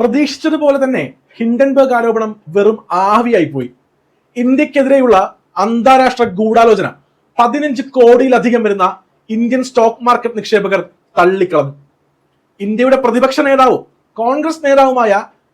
പ്രതീക്ഷിച്ചതുപോലെ തന്നെ ഹിൻഡൻബർഗ് ആരോപണം വെറും ആവിയായി പോയി ഇന്ത്യക്കെതിരെയുള്ള അന്താരാഷ്ട്ര ഗൂഢാലോചന പതിനഞ്ച് കോടിയിലധികം വരുന്ന ഇന്ത്യൻ സ്റ്റോക്ക് മാർക്കറ്റ് നിക്ഷേപകർ തള്ളിക്കളഞ്ഞു. ഇന്ത്യയുടെ പ്രതിപക്ഷ നേതാവും കോൺഗ്രസ് നേതാവുമായ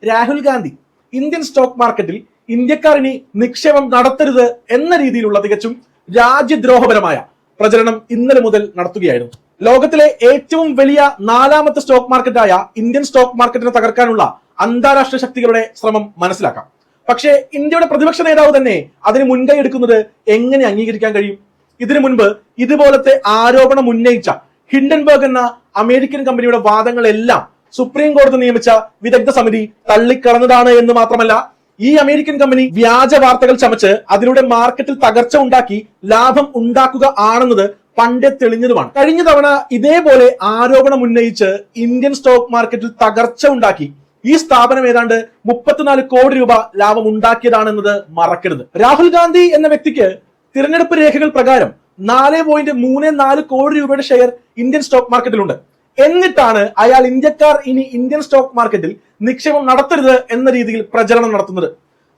രാഹുൽ ഗാന്ധി ഇന്ത്യൻ സ്റ്റോക്ക് മാർക്കറ്റിൽ ഇന്ത്യക്കാർ ഇനി നിക്ഷേപം നടത്തരുത് എന്ന രീതിയിലുള്ള തികച്ചും രാജ്യദ്രോഹപരമായ പ്രചരണം ഇന്നലെ മുതൽ നടത്തുകയായിരുന്നു. ലോകത്തിലെ ഏറ്റവും വലിയ നാലാമത്തെ സ്റ്റോക്ക് മാർക്കറ്റായ ഇന്ത്യൻ സ്റ്റോക്ക് മാർക്കറ്റിനെ തകർക്കാനുള്ള അന്താരാഷ്ട്ര ശക്തികളുടെ ശ്രമം മനസ്സിലാക്കാം. പക്ഷേ ഇന്ത്യയുടെ പ്രതിപക്ഷ നേതാവ് തന്നെ അതിന് മുൻകൈ എടുക്കുന്നത് എങ്ങനെ അംഗീകരിക്കാൻ കഴിയും? ഇതിനു മുൻപ് ഇതുപോലത്തെ ആരോപണം ഉന്നയിച്ച ഹിൻഡൻബർഗ് എന്ന അമേരിക്കൻ കമ്പനിയുടെ വാദങ്ങളെല്ലാം സുപ്രീം കോടതി നിയമിച്ച വിദഗ്ധ സമിതി തള്ളിക്കളഞ്ഞതാണ് എന്ന് മാത്രമല്ല ഈ അമേരിക്കൻ കമ്പനി വ്യാജ വാർത്തകൾ ചമച്ച് അതിലൂടെ മാർക്കറ്റിൽ തകർച്ച ഉണ്ടാക്കി ലാഭം ഉണ്ടാക്കുക ആണെന്നത് പണ്ടേ തെളിഞ്ഞതുമാണ് കഴിഞ്ഞ തവണ ഇതേപോലെ ആരോപണം ഉന്നയിച്ച് ഇന്ത്യൻ സ്റ്റോക്ക് മാർക്കറ്റിൽ തകർച്ച ഉണ്ടാക്കി. ഈ സ്ഥാപനം ഏതാണ്ട് മുപ്പത്തിനാല് കോടി രൂപ ലാഭം ഉണ്ടാക്കിയതാണെന്നത് മറക്കരുത്. രാഹുൽ ഗാന്ധി എന്ന വ്യക്തിക്ക് തിരഞ്ഞെടുപ്പ് രേഖകൾ പ്രകാരം നാല് പോയിന്റ് മൂന്ന് നാല് കോടി രൂപയുടെ ഷെയർ ഇന്ത്യൻ സ്റ്റോക്ക് മാർക്കറ്റിലുണ്ട്. എന്നിട്ടാണ് അയാൾ ഇന്ത്യക്കാർ ഇനി ഇന്ത്യൻ സ്റ്റോക്ക് മാർക്കറ്റിൽ നിക്ഷേപം നടത്തരുത് എന്ന രീതിയിൽ പ്രചരണം നടത്തുന്നത്.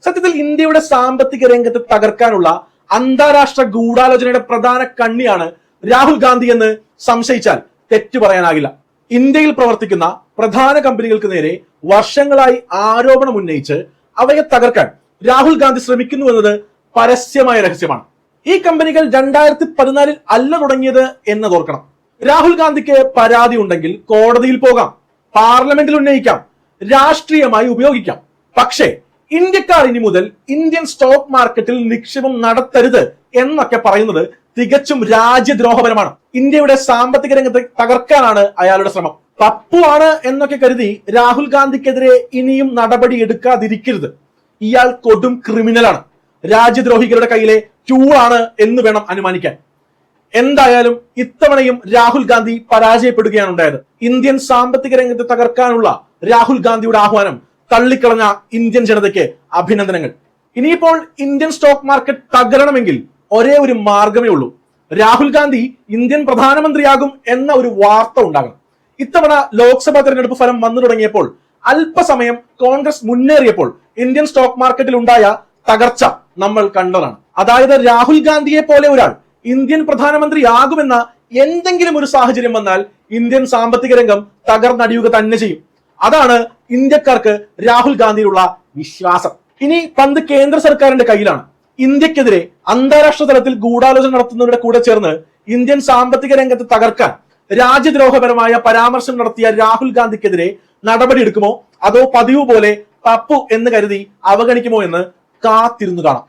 സത്യത്തിൽ ഇന്ത്യയുടെ സാമ്പത്തിക രംഗത്ത് തകർക്കാനുള്ള അന്താരാഷ്ട്ര ഗൂഢാലോചനയുടെ പ്രധാന കണ്ണിയാണ് രാഹുൽ ഗാന്ധി എന്ന് സംശയിച്ചാൽ തെറ്റു പറയാനാകില്ല. ഇന്ത്യയിൽ പ്രവർത്തിക്കുന്ന പ്രധാന കമ്പനികൾക്ക് നേരെ വർഷങ്ങളായി ആരോപണം ഉന്നയിച്ച് അവയെ തകർക്കാൻ രാഹുൽ ഗാന്ധി ശ്രമിക്കുന്നു എന്നത് പരസ്യമായ രഹസ്യമാണ്. ഈ കമ്പനികൾ രണ്ടായിരത്തി പതിനാലിൽ അല്ല തുടങ്ങിയത് എന്ന് ഓർക്കണം. രാഹുൽ ഗാന്ധിക്ക് പരാതി ഉണ്ടെങ്കിൽ കോടതിയിൽ പോകാം പാർലമെന്റിൽ ഉന്നയിക്കാം രാഷ്ട്രീയമായി ഉപയോഗിക്കാം. പക്ഷേ ഇന്ത്യക്കാർ ഇനി മുതൽ ഇന്ത്യൻ സ്റ്റോക്ക് മാർക്കറ്റിൽ നിക്ഷേപം നടത്തരുത് എന്നൊക്കെ പറയുന്നത് തികച്ചും രാജ്യദ്രോഹപരമാണ്. ഇന്ത്യയുടെ സാമ്പത്തിക രംഗത്തെ തകർക്കാനാണ് അയാളുടെ ശ്രമം. പപ്പു ആണ് എന്നൊക്കെ കരുതി രാഹുൽ ഗാന്ധിക്കെതിരെ ഇനിയും നടപടി എടുക്കാതിരിക്കരുത്. ഇയാൾ കൊടും ക്രിമിനലാണ് രാജ്യദ്രോഹികളുടെ കയ്യിലെ ടൂളാണ് എന്ന് വേണം അനുമാനിക്കാൻ. എന്തായാലും ഇത്തവണയും രാഹുൽ ഗാന്ധി പരാജയപ്പെടുകയാണ് ഉണ്ടായത് ഇന്ത്യൻ സാമ്പത്തിക രംഗത്ത് തകർക്കാനുള്ള രാഹുൽ ഗാന്ധിയുടെ ആഹ്വാനം തള്ളിക്കളഞ്ഞ ഇന്ത്യൻ ജനതയ്ക്ക് അഭിനന്ദനങ്ങൾ. ഇനിയിപ്പോൾ ഇന്ത്യൻ സ്റ്റോക്ക് മാർക്കറ്റ് തകരണമെങ്കിൽ ഒരേ ഒരു മാർഗമേ ഉള്ളൂ. രാഹുൽ ഗാന്ധി ഇന്ത്യൻ പ്രധാനമന്ത്രിയാകും എന്ന ഒരു വാർത്ത ഉണ്ടാകണം. ഇത്തവണ ലോക്സഭാ തെരഞ്ഞെടുപ്പ് ഫലം വന്നു തുടങ്ങിയപ്പോൾ അല്പസമയം കോൺഗ്രസ് മുന്നേറിയപ്പോൾ ഇന്ത്യൻ സ്റ്റോക്ക് മാർക്കറ്റിൽ ഉണ്ടായ തകർച്ച നമ്മൾ കണ്ടതാണ്. അതായത് രാഹുൽ ഗാന്ധിയെ പോലെ ഒരാൾ ഇന്ത്യൻ പ്രധാനമന്ത്രിയാകുമെന്ന എന്തെങ്കിലും ഒരു സാഹചര്യം വന്നാൽ ഇന്ത്യൻ സാമ്പത്തിക രംഗം തകർന്നടിയുക തന്നെ ചെയ്യും. അതാണ് ഇന്ത്യക്കാർക്ക് രാഹുൽ ഗാന്ധിയിലുള്ള വിശ്വാസം. ഇനി പന്ത് കേന്ദ്ര സർക്കാരിന്റെ കയ്യിലാണ്. ഇന്ത്യക്കെതിരെ അന്താരാഷ്ട്ര തലത്തിൽ ഗൂഢാലോചന നടത്തുന്നവരുടെ കൂടെ ചേർന്ന് ഇന്ത്യൻ സാമ്പത്തിക രംഗത്ത് തകർക്കാൻ രാജ്യദ്രോഹപരമായ പരാമർശം നടത്തിയ രാഹുൽ ഗാന്ധിക്കെതിരെ നടപടിയെടുക്കുമോ? അതോ പതിവ് പോലെ പപ്പു എന്ന് കരുതി അവഗണിക്കുമോ എന്ന് കാത്തിരുന്നു കാണാം.